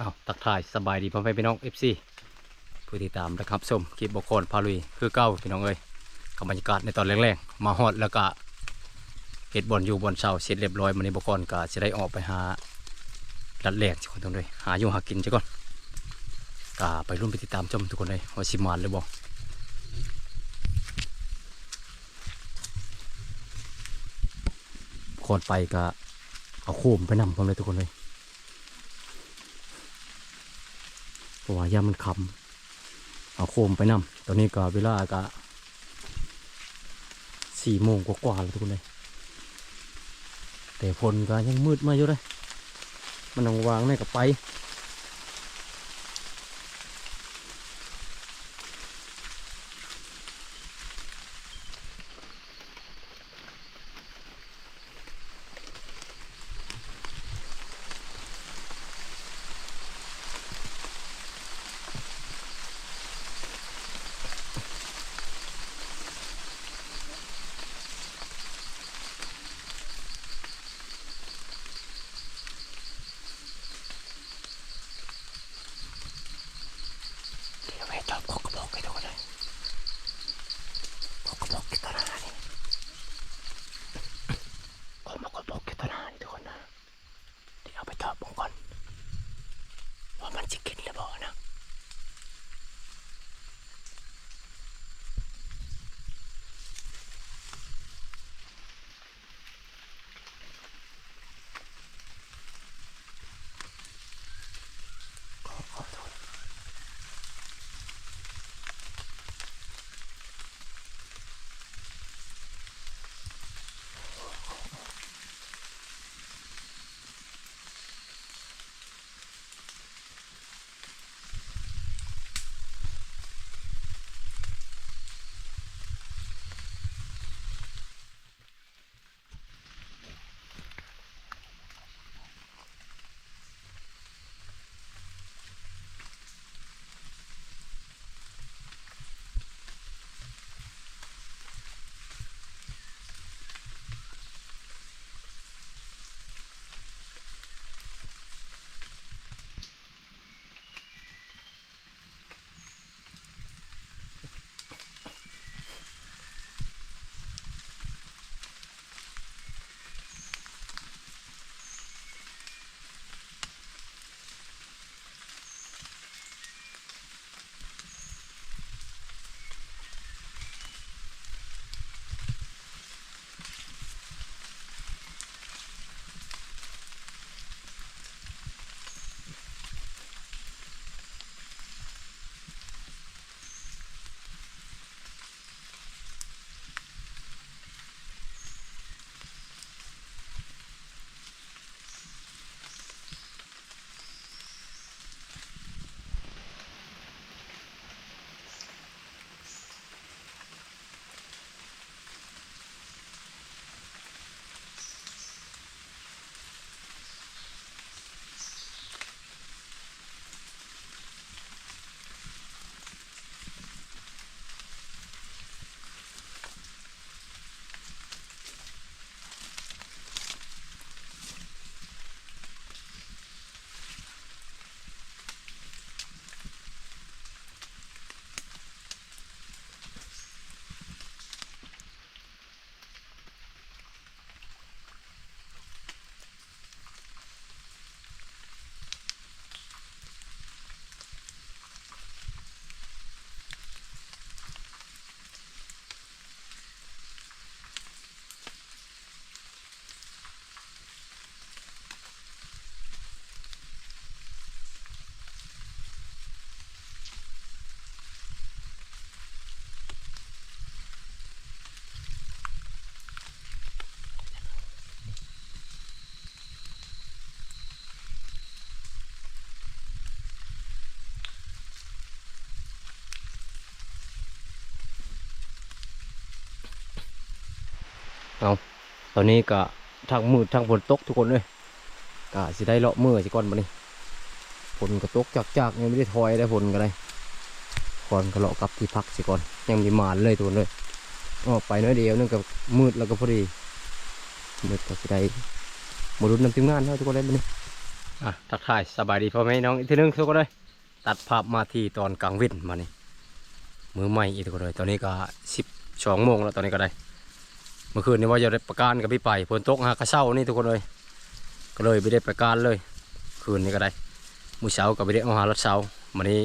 อ้าวตักถ่ายสบายดีพ่อแม่พี่น้อง FC ผู้ติดตามนะครับชมคลิปบกคนพาลุยคือเก้าพี่น้องเอ้ยกับบรรยากาศในตอนแรกๆมาฮอดแล้วก็เฮ็ดบอลอยู่บอลเช้าเสร็จเรียบร้อยมันนี้บกคนก็จะได้ออกไปหาลัดแหลกทุกคนทุกคนเลยหาอยู่หากินจ้ะก่อนก็ไปรุ่นไปติดตามชมทุกคนเลยว่าสิมานหรือบ่ก่อนไปก็เอาโคมไปนำพร้อมเลยทุกคนเลย เพ ราะว่ายามันคำเอาโคมไปนำตอนนี้ก็เวลาก็สี่โมงกว่าๆแล้วทุกคนเลยแต่ฝนก็ยังมืดมาอยู่เลย มันต้องวางในกับไป ตอนนี้ก็ทางมืดทางฝนตกทุกคนเลยก็สิได้เลาะมือสิก่อนมานี่ฝนก็ตกจากจากๆยังไม่ได้ถอยได้ฝนก็ได้ก่อนก็เลาะกลับที่พักสิก่อนยังมีหมานเลยทุกคนเลยออกไปน้อยเดียวนึงก็มืดแล้วก็พอดีมืดก็สิได้มารุนนำทีมงานเท่าทุกคนเลยมานี่อะทักทายสบายดีพ่อแม่น้องอีกทีหนึงทุกคนเลยตัดภาพมาที่ตอนกลางวินมานี่มือใหม่อีกทุกคนเลยตอนนี้ก็สิบสองโมงแล้วตอนนี้ก็ได้ เมื่อคืนนี้ว่าจะได้ประกันกับพี่ไปฝนตกฮะกระเช้านี่ทุกคนเลยก็เลยไม่ได้ประกันเลย คืนนี้ก็ได้มื้อเช้าก็ไม่ได้เอาหารถเช้าวันนี้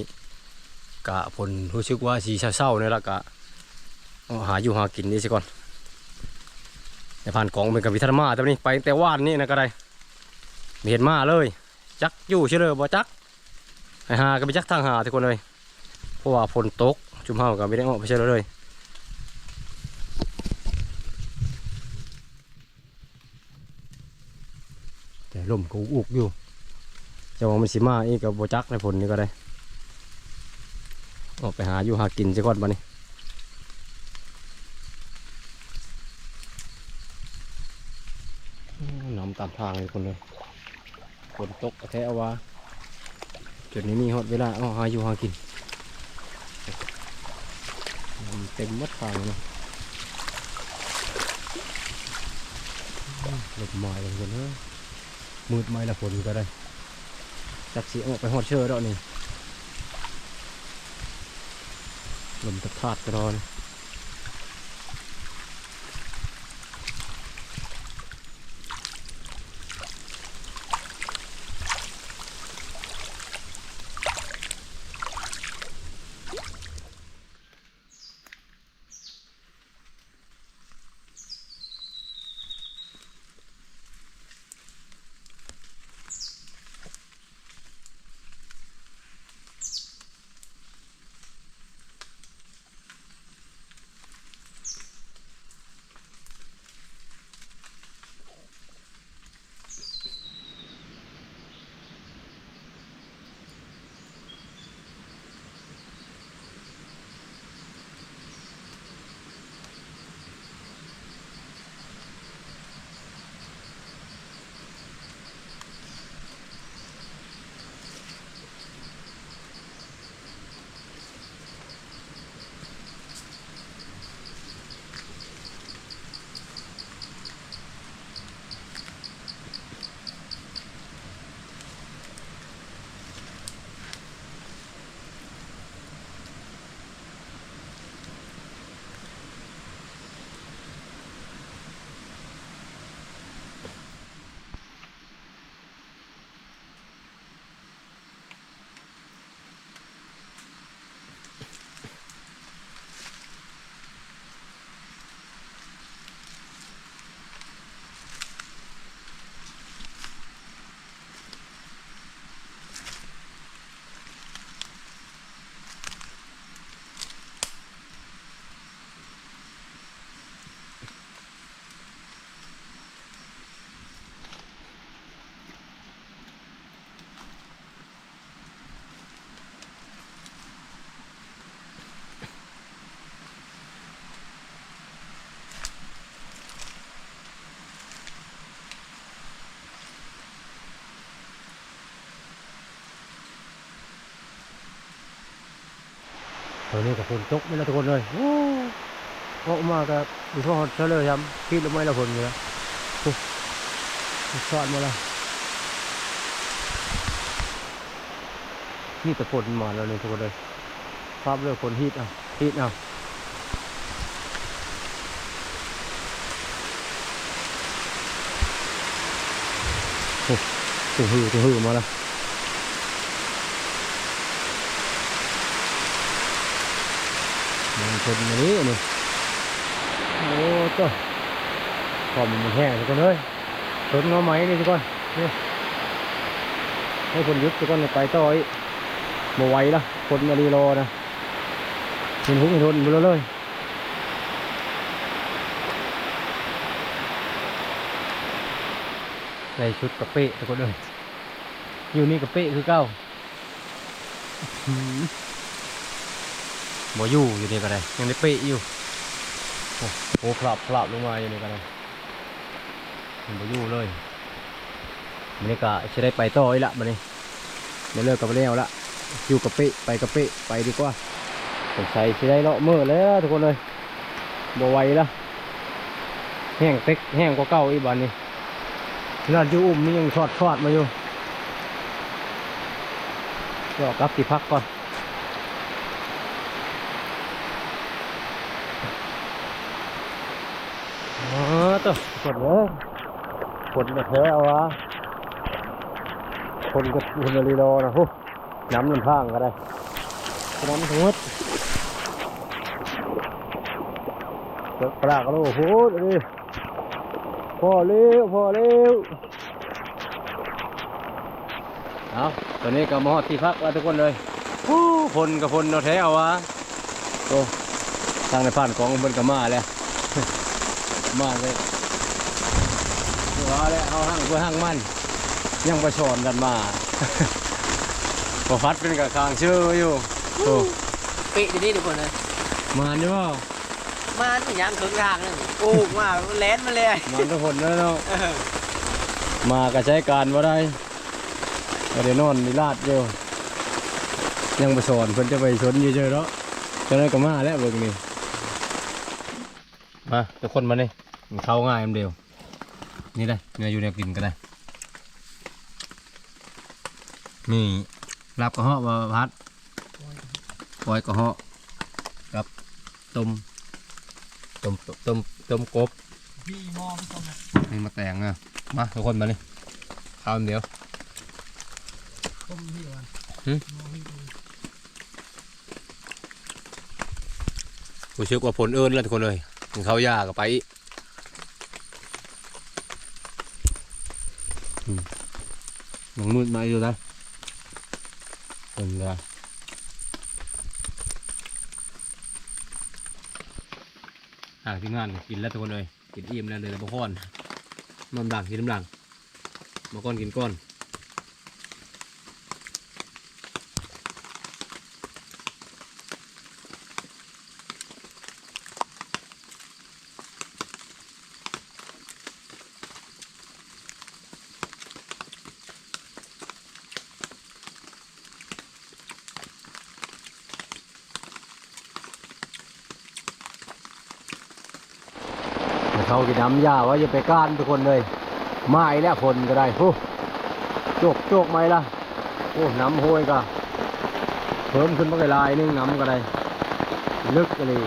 กะผลรู้สึกว่าสีเศร้าๆนี่ละกะเอาหาอยู่หากินนี่สิก่อนแต่ผ่านกองเป็นกับวิทยมาแต่นนี้ไปแต่ว่านนี่นะก็ได้ไม่เห็นมาเลย จักอยู่เชื่อเลยบ่จักไอหาก็ไปจักทางหาทุกคนเลยเพราะว่าฝนตกจุ่มเฮาก็ไม่ได้ออกไปเชื่อเลย แต่ลมก็อุกอยู่จะว่ามันสิมาอีกกับโบจักในผลนี่ก็ได้ออกไปหาอยู่หากินสิก่อนบัดนี้น้ำตามทางเลยคนเลยฝนตกกระแทกว่าจุดนี้มีฮอดเวลาเอาหาอยู่หากินเต็มมัดทางเลยอื้อลมาอย่างคนเลย มืดไหมละฝนก็ได้จักสีออกไปหอดเชอร์แล้วนี่ลมตะทาดกระรอน อนนี้กับฝนตกไม่ละทุกคนเลยโอ้ออกมากับดูพ่อเฉลยครับคิดลงไม่ละฝนอยู่แล้วสอดมาล้วนี่แต่ฝนมาแล้วนี่ทุกคนเลยภาพเรื่องฝนฮีดเอาฮีดเอาโอ้ถึงหือถึงหือมาแล้ว มันนมานี้นี่โอ้ตัวพอมันแห้งทุกคนเลยชนเงาไหมนี่ทุกคนนี่ให้คนยุดทุกคนไปต่ออีกมาไหวละคนมารีรอนะเห็นหุ้งเห็นทนไปแล้วเลยใส่ชุดกระเปะทุกคนเลยอยู่นี่กระเปะคือเก้าอื้อหือ บ่อยู่อยู่นี่ก็ได้ยังได้เปะอยู่โอ้โหพลับพลับลงมาอยู่นี่ก็ได้บ่อยู่เลยมันนี่ก็จะได้ไปต่ออีกละมันนี่ไม่เลิกกับแล้วละอยู่กับเปะไปกับเปะไปดีกว่าสงสัยจะได้เลาะเมื่อแล้วทุกคนเลยบ่ไหวละแห้งเต็กแห้งกว่าเก่าอีกบันนี้ขนาดอยู่อุ่มนี่ยังทอดทอดมาอยู่เดี๋ยวกลับที่พักก่อนอ๋อ ตัวฝนเลยฝนแบบแท้เอาวะฝนก็ฝนรีโลนะฮู้น้ำมันพังก็ได้น้ำทั้งหมดเปิดปลากก็รู้โหดดิพอเร็วพอเร็วเอาตอนนี้ก็มาฮอดที่พักแล้วทุกคนเลยฮู้ฝนกับฝนเราแท้เอาวะโอ้ทางในผ่านของมันก็มาแล้ว มาเลย ว่าแล้วเอาห้างเพื่อห้างมัน ยังประชอนกันมาพอฟัดเป็นกับคางชื่ออยู่โอ้ปิดนี่ทุกคนเลยมาเนี่ยว่ามาถึงยังถึงทางนึงโอ้มาแลนมาเลยมาทุกคนแล้วเนาะมาก็ใช้การว่าได้ก็เดี๋ยวนอนมีลาดอยู่ยังประชอนเพิ่นจะไปชนอยู่เจอเนาะจะได้ก็มาแล้วเบิ่งนี่มาทุกคนมานี่มันเข้าง่ายมันเดียว นี่ได้เนื้ออยู่ในกินก็ได้นี่รับกระเหาะมาพัดปล่อยกระเหาะกับต้มต้มต้มต้มกบพี่มอพี่ตรงนะนี่มาแต่งอะมาทุกคนมานี่ข้าวเดียวต้มพี่วันหึกูเชื่อว่าผลเอิญแล้วทุกคนเลยถึงเขายากกับไปอีกอืม มองมืดมาอยู่นะเป็นไงหางที่งานกินแล้วทุกคนเลยกินอิ่มแล้วเลยแล้วบะค้อนน้ำดังกินน้ำดังบะก้อนกินก้อน เขากินน้ำยาว่าจะไปก้านทุกคนเลยไม้แล้วคนก็ได้โอ้โจกโจกไหมล่ะโอ้น้ำห้วยก็เพิ่มขึ้นมาไกลายนึงน้ำก็ได้ลึกเลย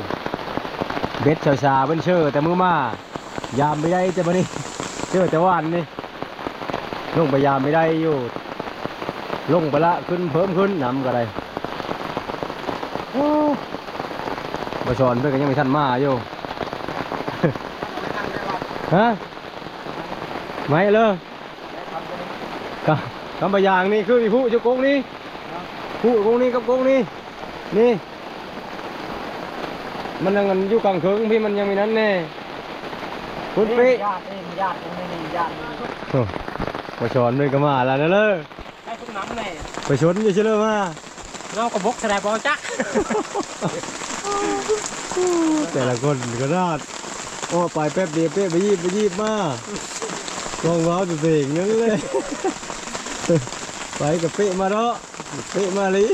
เบ็ดชาชาเป็นเชื่อแต่มือมายามไม่ได้แต่บันนี้เชื่อแต่วาอันนี่ลงไปยามไม่ได้อยู่ ลงไปละขึ้นเพิ่มขึ้นน้ำก็ได้โอ้บชอนเพื่อนก็ยังไม่ทันมาอยู่ ฮะไม่เลยกคำบางนี่คืออีผู้เจ้าโกงนี่ผู้โกงนี่กับโกงนี่นี่ มันยังมันอยู่กลางเคืองพี่มันยังมีนั้นแน่คุณปีญาติเองญาติตรงนี้ญาติไปชนด้วยก็มาแล้วนะเลยให้ทุกน้ำเลยไปชนอยู่เชื่อมาเรากระบกแสดงบอลจักแต่ละคนก็รอด โอ้ไปแป๊บเดียวเป๊ะไปยีบไปยีบมาลองว้าวตัวเองนั่นเลยไปกับเป๊ะมาเนาะเป๊ะมาเลย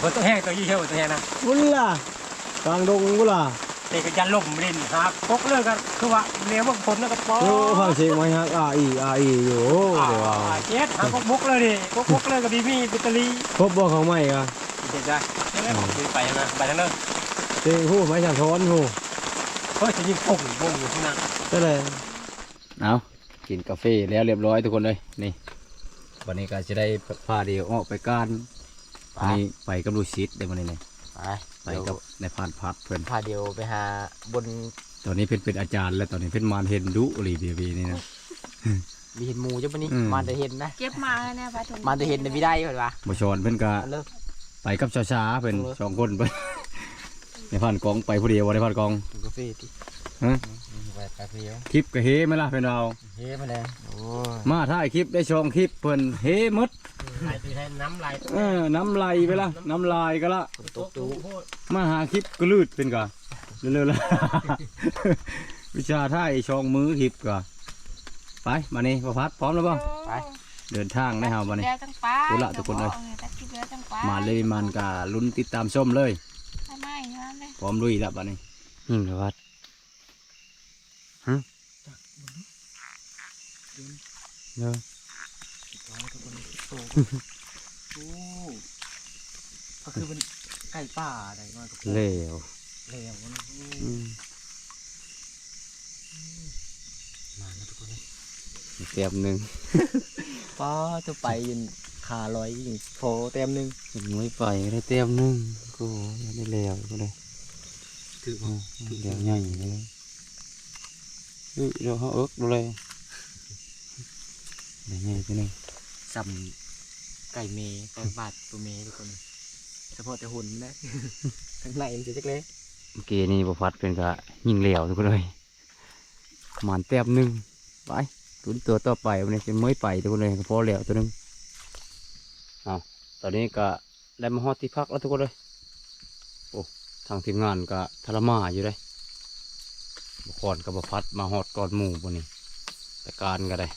บนตัวแห้งตัวยี่เหี้ยวตัวแห้งนะวุ้นล่ะกลางดงวุ้นล่ะเด็กก็ยันล่มลินครับพกเลิกกันคือว่าเลี้ยงพวกคนแล้วก็ปอโอ้ฟังเสียงไว้ฮะอาอีอาอีอยู่โอ้เดี๋ยวว่าเจ็ดหาพวกบุกเลยดิพวกบุกเลยกับบีบีบิตเตอรี่ครบบ่ของใหม่กะเด็ดจ้ะไปนะไปทางนั้นเต็งหู้ไม้ฉันท้อนหู้ เฮ้ยจะยิงปุ่งวงอยู่ข้างหน้าก็เลยเอากินกาแฟแล้วเรียบร้อยทุกคนเลยนี่ วันนี้ก็จะได้พาเดียวออกไปการอันนี้ไปกับลูกศิษย์เดี๋ยววันนี้เนี่ยไปไปกับในผ่านพัดเพื่อนพาเดียวไปหาบนตอนนี้เป็นเป็นอาจารย์ แล้วตอนนี้เป็นมารเห็นดุหรีเบียบีนี่นะมีเห็นหมูจ้ะปะนี่อืมมาแต่เห็นนะเก็บมาแล้วเนี่ยพระถุงมาแต่เห็นในวิได้เหรอวะบชอนเพื่อนก็เลิกไปกับชาชาๆเพื่อนเออสองคนเพื่อน ในผ่านกองไปผู้เดียววันในผ่านกองกินกาแฟดิฮะไปกาแฟคลิปก็เฮไหมล่ะเป็นเราเฮ้มาเลยโอ้ยมาถ่ายคลิปได้ชองคลิปเพื่อนเฮหมดลายตีให้น้ำลายเออน้ำลายไปละน้ำลายก็ละ ตกตู้มาหาคลิปก็ลืดเป็นกะเร็วๆละ วิชาท่ายชองมือคลิปกะไปมานี่ประพัดพร้อมแล้วป่ะไปเดินทางได้เฮามานี่ เรือจังไปเอาละทุกคนเลยตัดคลิปเรือจังไปมาเลยมันกะลุ้นติดตามชมเลย ไม่ไม่นั่นเลยพร้อมลุยแล้วบัดนี้อืมประพัดฮะเนอะโอ้ก็คือเป็นไก่ป่าอะไรมากับเลวแล้วนะโอ้อืมมาแล้วทุกคนเลยเตรียมหนึ่งป้าจะไปยิน ขาลอยยิงโฟเต็มหนึ่งยังไม่ไปได้เตรียมหนึ่งกูยังได้แล้วก็เลยถืออืมเดี๋ยวใหญ่เลยเฮ้ยเดี๋ยวเขาเอิกดูเลยเดี๋ยวใหญ่ไปหนึ่งสัมไก่เมย์ไก่บาดตัวเมย์ทุกคนเฉพาะแต่หุ่นนะ ข้างในมันจะเล็กเมื่อกี้นี่บพัดเป็นกะยิงเหลวทุกคนเลยหมานเตรียมหนึ่งไปลุ้นตัวต่อไปวันนี้จะไม่ไปทุกคนเลยก็พอแล้วตัวหนึงอ้าวต อนนี้ก็ได้มาฮอดที่พักแล้วทุกคนเลยโอ้ทางทีมงานก็ทรมาอยู่เลยบคอนกับบพัดมาฮอดก่อนหมู่บนนี้แต่การก็ได้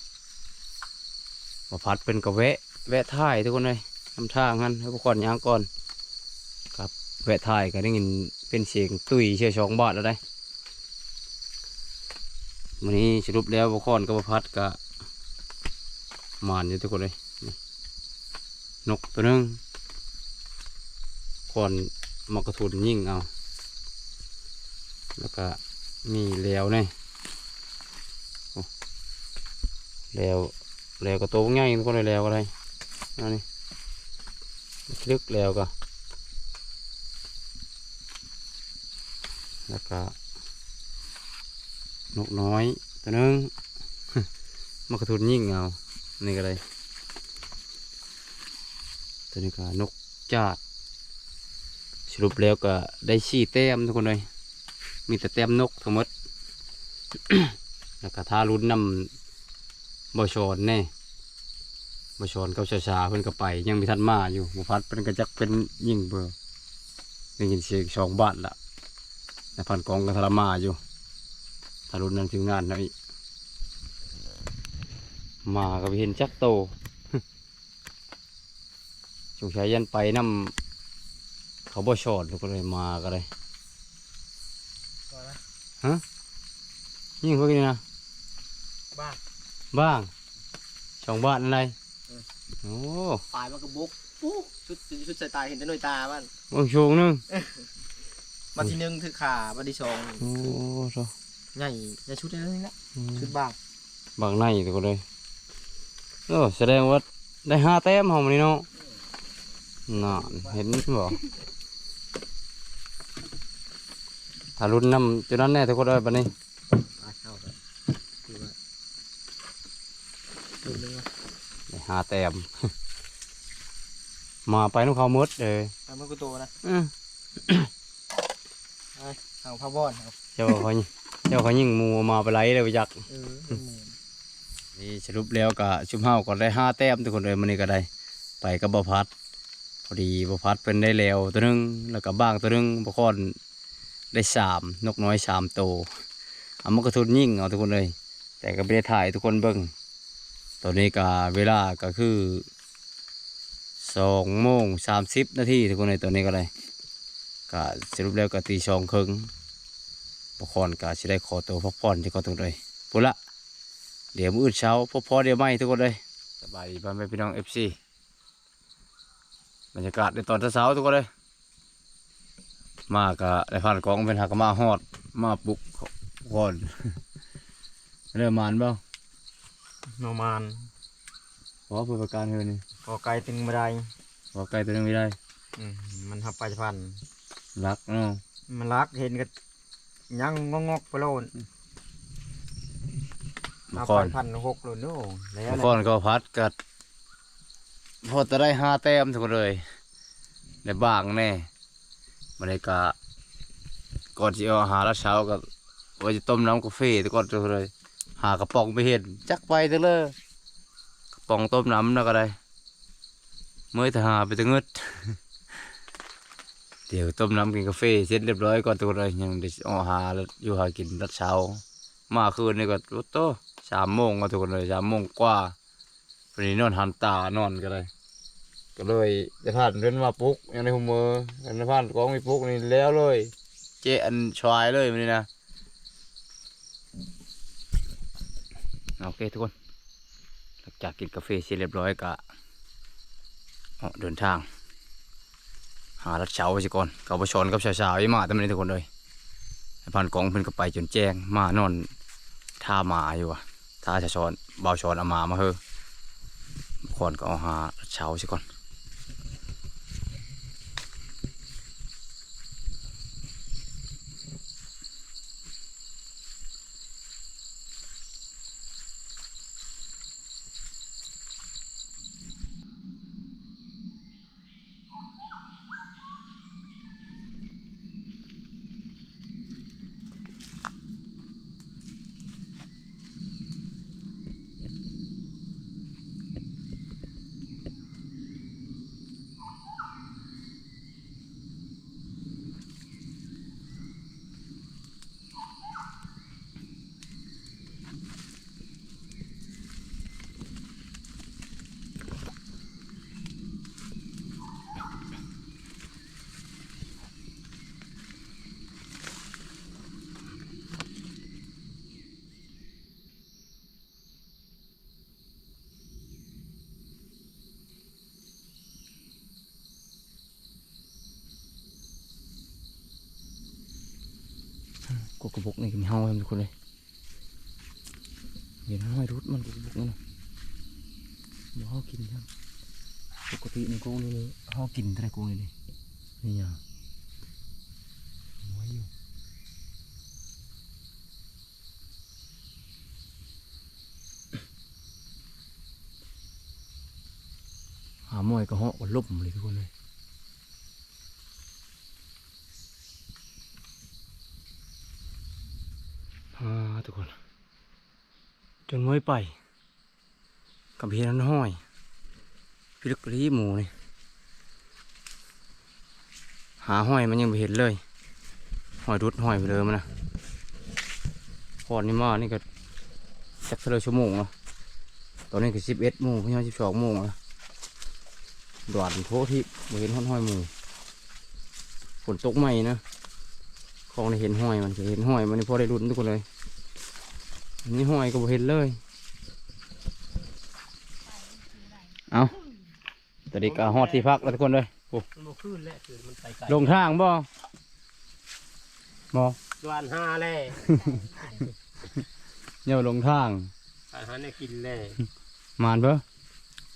บพัดเป็นกระแวะแวะท่ายทุกคนเลยทำทางงั้นให้บคอนย่างก่อนครับแวะถ่ายก็ได้ยินเป็นเสียงตุยเชื่อชองบาทแล้วได้วันนี้สรุปแล้วบคอนกับบพัดก็มานอยู่ทุกคนเลย นกตัวนึงคอนมากระทุนยิ่งเอา แล้วก็มีแล้วนี่แล้วแล้วก็โตง่ายกคนเลยแล้วก็ได้อันนี้ลึกแล้วก็ แล้วก็นกน้อยตัวนึงมากระทุนยิ่งเอานี่ก็เลย ตัวนี้ก็นกจาด สรุปแล้วก็ได้สี่แต้มทุกคนเลยมีแต่แต้มนกทั้งหมด แล้วก็ทารุนนำบอชอนแน่บอชอนเขาชาชาๆเพิ่อนก็ไป ยังมีทันมาอยู่บุพัดเป็นกระจักเป็นยิ่งเบอร์ได้ยินเสียงสองบาทละในพันกองกันทรมาอยู่ทารุณนั้นถึงงานนะอีมาก็ไปเห็นจักโต จงใช้ยันไปน้ำเขาบ่ชอดก็เลยมาก็เลยๆว่านะยิ่งพวกนี้นะบ้าบ้างสองบ้านอะไรเออโอ้ปลายมันก็บุกปุ๊บชุดชุดสายตาเห็นแต่หน่วยตาบ้านบางโชงนึงมาที่หนึ่งถือขามาที่สองโอ้โหใหญ่ใหญ่ชุดนี้นะชุดบางบางในตัวก็เลยโอ้แสดงว่าได้ห้าแต้มเฮามันนี่เนาะ น่นเห็นบ่ถ้ารุ่นน้ำจุดนั้นแน่ทุกคนเลยบัดนี้ปลาเข้าไปคือว่าตัวนึงวะได้ห้าแต้มมาไปน้องเขาหมดเลยปลาเมื่อกูโตนะอื้อเอาผ้าบอนครับเจ้าเขายิเจ้าเขายิงหมูมาไปไล่เลยไปยักเออนี่สรุปแล้วก็ชุมเฮาก็ได้ห้าแต้มทุกคนเลยมันนี้ก็ได้ ไปกับบ่พัดพ อดีบพัดเป็นได้แล้วตัวนึงแล้วก็บ้างตัวนึงบ่คอนได้สามนกน้อยสามโตเอามากระทุนยิ่งเอาทุกคนเลย แต่ก็ไม่ได้ถ่ายทุกคนเบิ่งตอนนี้ก็เวลาก็คือสองโมงสามสิบนาทีทุกคนเลยตอนนี้ก็เลยก็สรุปแล้วก็ตีสองครึ่งบ่คอนก็สิได้ขอตัวพักผ่อนที่เขาตรงเลยพุ่นละเดี๋ยวมื้อเช้าพอพอเดี๋ยวไม่ทุกคนเลยสบายดีพ่อแม่พี่น้องเอฟซี บรรยากาศในตอนเช้าๆทุกคนเลย มากะได้ผ่านกองเป็นหักมาฮอด มาปลุกก่อนเริ่มมานเปล่าโนมานขอเพื่อประการเฮือนี่พอไกลตึงมาได้ขอไกลตัวนึงไม่ได้ อืมมันทับไปจะพันรักเนาะมันรักเห็นก็ยังงอกงอกๆไปโลนมาทับก่อไปนพันหกโลนโน่แล้วมาก่อนก็พัดกัด พอจะได้ห้าแต้มทุกคนเลยได้บางแน่บรรยากาศก่อนที่เอาหาล้วเช้ากับว่าจะต้มน้ำกาแฟทุกคนทุกคนเลย หากระป๋องไปเห็นจักไปเถอะเลยกระป๋องต้มน้ำแล้วก็ได้เมื่อถ้าหาไปถึงเงดเดี๋ยวต้มน้ำกินกาแฟเสร็จเรียบร้อยก่อนตัวเลยยังได้เอาหาแล้วอยู่หากินรัดเช้า มาคืนนี่ก็รถโตสามโมงก็ทุกคนเลยสามโมงกว่า วันนี้นอนหันตานอนก็เลยก็เลยจะผ่านเดินมาปุ๊กยังในหัวมือยังในผ่านกองมีปุ๊กนี่แล้วเลย เจอันชายเลยมันนี่นะโอเคทุกคนหลังจากกินกาแฟเสร็จเรียบร้อยก็ออกเดินทาง หารัดเช้าไปสิก่อนเขาไปชนกับสาวๆอีมาแต่ไม่ได้ทุกคนเลยไอ้พันกองเพิ่นก็ไปจนแจ้งมานอนท่าหมาอยู่อะท่าชะชอนเบาชอนเอาหมามาเฮอ ขอนก็เอาหาเช้าสิก่อน กกระบอกนี่กินเฮาให้มันทุกคนเลยเห็นห้อยรุดมันกกระบอกนั่นน่ะ ทุกคนเลยอ่าทุกคน จนม้อยไป กับเพียนห้อยพิลึกรีหมูนี่หาห้อยมันยังไม่เห็นเลยห้อยรุดห้อยไปเลยมันนะพอดนี่มานี่ก็จักเท่าไรชั่วโมงแล้วตอนนี้ก็สิบเอ็ดโมงพี่น้องสิบสองโมงแล้วด่วนโพที่ม่เห็นห้อยห้อยหมูฝนตกใหม่นะ องได้เห็นห้อยมันจะเห็นห้อยมันนี่พอได้รุ่นทุกคนเลยอันนี้ห้อยก็บ่เห็นเลย เอาตอนนี้ก็ฮอดที่พักแล้วทุกคนเลยโอ้มันบ่ขึ้นแล้วคือมันไปไกลลงทางบ่บ่ดวนห้าแล่เนี่ยลงทางอาหารได้กินแล่มานเบ้อ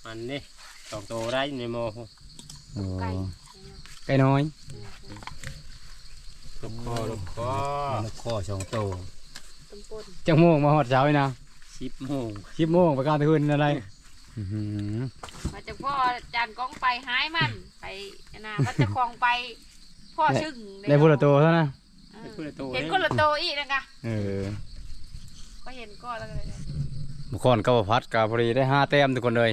มันนี่สองตัวได้ในโมโอ้ไก่ไก่น้อย ลูกคอลูกคอลูกคอสองโตตำปนจังโมงมาฮอดเช้าเลยนะสิบโมงสิบโมงประกาศคืนอะไรอื้อหือมาจากพ่อจานกองไปหายมันไปนะว่าจะคลองไปพ่อชึ่งได้พูดละโตเท่านั้นเอเป็นอผู้ละตัวเห็นคนละโตอีกนะคะเออก็เห็นก็แล้วก็เลยบุคคลก็พัดกับพอดีได้ห้าแต้มทุกคนเลย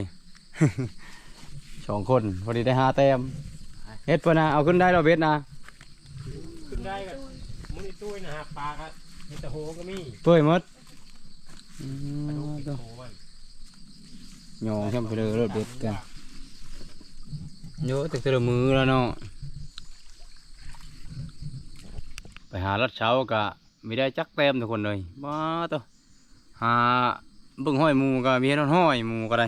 สองคนพอดีได้ห้าแต้มเฮ็ดเพื่อนะเอาขึ้นได้เราเบ็ดนะขึ้น ได้ก็มันนี่ตุ้ยนะฮะปลาก็เห็ดตะโหก็มีเปื่อยหมดอืปลาดุกมเห็ดตัวตะโหมันยองเข้มไปเลยรถเบ็ดกันเยอะแต่เจอมือแล้วเนาะไปหารัดเช้ากะไม่ได้จักแต้มทุกคนเลยมาตัวหาเบิ่งห้อยหมูก็มีเห็นห้อยหมูก็ได้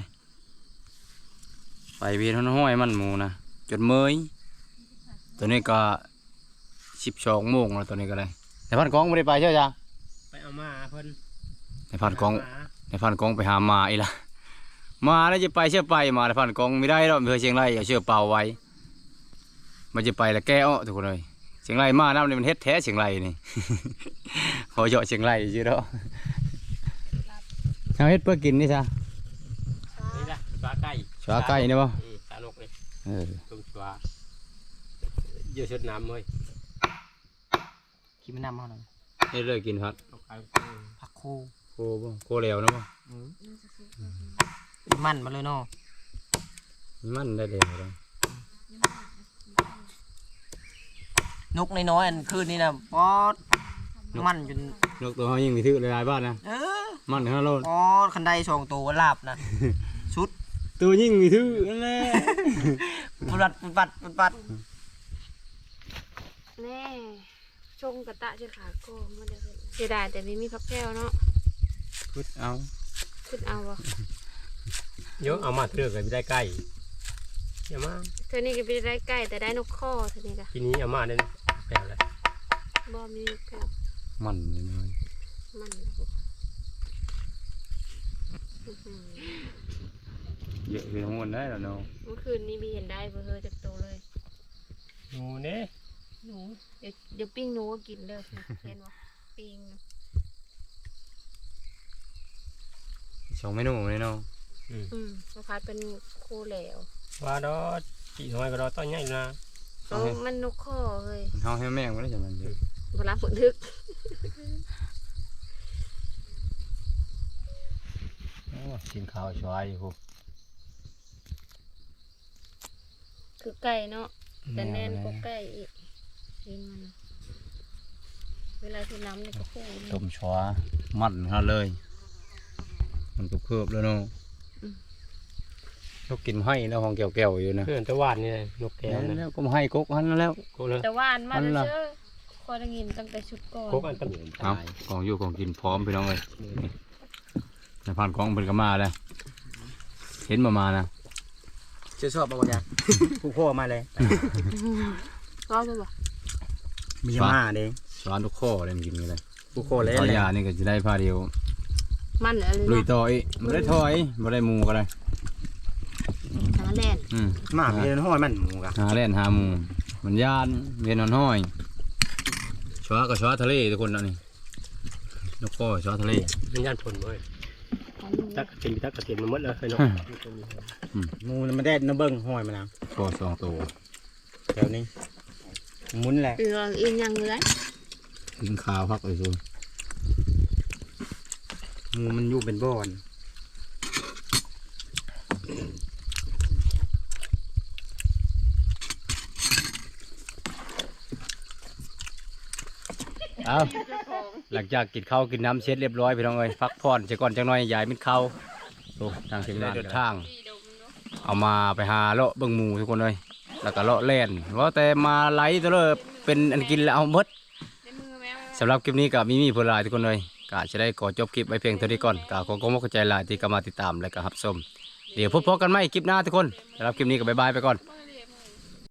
ไปเวียนห้อยมันหมูนะจนเมยตัวนี้ก็ สิบสองโมงแล้วตัวนี้ก็ได้ในพันกองไม่ได้ไปใช่จ้ะไปเอามาเพิ่นในพันกองหาในพันกองไปหามาอีละมาแล้วจะไปเชื่อไปมาในพันกองไม่ได้หรอกเพื่อเชียงรายอย่าเชื่อเปล่าไว้ มันจะไปแล้วแก้อ้อทุกคนเลยเชียงรายมาน้ำนี่มันเฮ็ดแท้เชียงรายนี่ขอเหยาะเชียงรายชื่อเนาะเอาเฮ็ดเพื่อกินนี่จ้ะนี่ละปลาไก่ชัวไก่นี่บ่อืมปลานกเลยเออตุ้มปลาเยอะชดน้ำเลย คิดไม่นำเขาหน่อยเฮ็ดเลยกินครับเอาไปผักคูโคบ่โคแล้วนะบ่มันมาเลยเนาะมันได้แล้วเลยนกน้อยๆอันคืนนี้นะปอดมันจนนกตัวเขายิงมีถือหลายๆบ้านนะเออมันข้างโลดปอดคันไดสองตัวลาบนะชุดตัวยิงมีถือนั่นแหละปุดปัดปุดปัดปุดปัดแน่ ชงกระตะเชือขาโก้มันจะเสียดายแต่ไม่มีพักแก้วเนาะพุดเอาขึ้นเอาวะเยอะเอามาเถือกเลยไม่ได้ไก่อย่ามาเธอนี่ก็ไปได้ไก่แต่ได้นกข้อเธอนี่ก็ทีนี้อย่ามาเด้แปลแล้วบ่มีแก้วมันนี่น้อยมันนะลูกอื้อหือเยอะคือทั้งหมดได้แล้วเนาะเมื่อคืนนี้บีเห็นได้เบอร์จากโตเลยหนูเด้ หนูเดี๋ยวเดี๋ยวปิ้งหนูก็กินเด้อเห็นว่าปิ้งสองเมนูเลยเนาะอืมมะพร้าวเป็นคู่แหลวว่าดอจีน้อยก็ดอต้นใหญ่อยู่นะเขามันนกข้อเลยมันเฮาให้แม่งบ่ได้จังมันเยอะเวลาฝนทึกโอ้กินข้าวชวายอยู่พวกคือไก่เนาะแต่แน่นกว่าไก่อีก เห็นมันนะเวลาที่น้ำนี่ก็คู่นี่ต้มชวามันเฮาเลย มันก็เคือบแล้วเนาะอืมเรากินให้แล้วห้องแก้วๆอยู่นะเพื่อนตะวันนี่นกแก้วแล้วนะแล้วก็ให้กกหันแล้วโกเลยแต่ว่าอันมาอันแล้วล่ะเชื่อคอยได้ยินตั้งแต่ชุดก่อนโกกอันตะเอาของอยู่ของกินพร้อมพี่น้องเลยในผ่านกองเพิ่นก็มาแล้วเห็นมามานะเชื่อชอบมาบ่จ้ะผู้พ่อมาเลยก็จะบอก มีมาเด้สวานทุกข้อเลยมันกินกันเลยผู้พ่อเลยเอายานี่ก็จะได้พาเดียว มันอะไรลุยเนาะต่ออีกบ่ได้ถอยบ่ได้หมูก็ได้หาแล่นอืมมาเพียนห้อยมันหมูกะหาเล่นหาหมูมันยานเวียนนอนห้อยชวาก็ชวาทะเลทุกคนเนาะนี่นกข้อชวาทะเลเป็นย่านผลเว้ยของหนูตักกระเทียมตักกระเทียมมันหมดเลยเนาะหมูมันได้น้ำเบิ้งห้อยมันนะข้อสองตัวแถวนี้ห มุนแหละเอออีกอย่างเลยกินข้าวพักเลยซุนหมูมันอยู่เป็นบ่อนเอาหลังจากกินข้าวกินน้ำเสร็จเรียบร้อยพี่น้องเอ้ยพักผ่อนเสียก่อนจังหน่อยยายมิดข้าวโอ้ทางทีมงานเดินทาง เอามาไปหาเลาะเบิ่งหมูทุกคนเลย แล้วก็เลาะเล่นว่าแต่มาไล่ตัวเลยเป็นอันกินแล้วเอาหมดสำหรับคลิปนี้ก็มีมีผู้หลายทุกคนเลยก็จะได้ขอจบคลิปไว้เพียงเท่านี้ก่อนก็ขอขอบคุณใจหลายที่กำมาติดตามและก็รับชมเดี๋ยวพบกันใหม่คลิปหน้าทุกคนสำหรับคลิปนี้ก็บ๊ายบายไปก่อน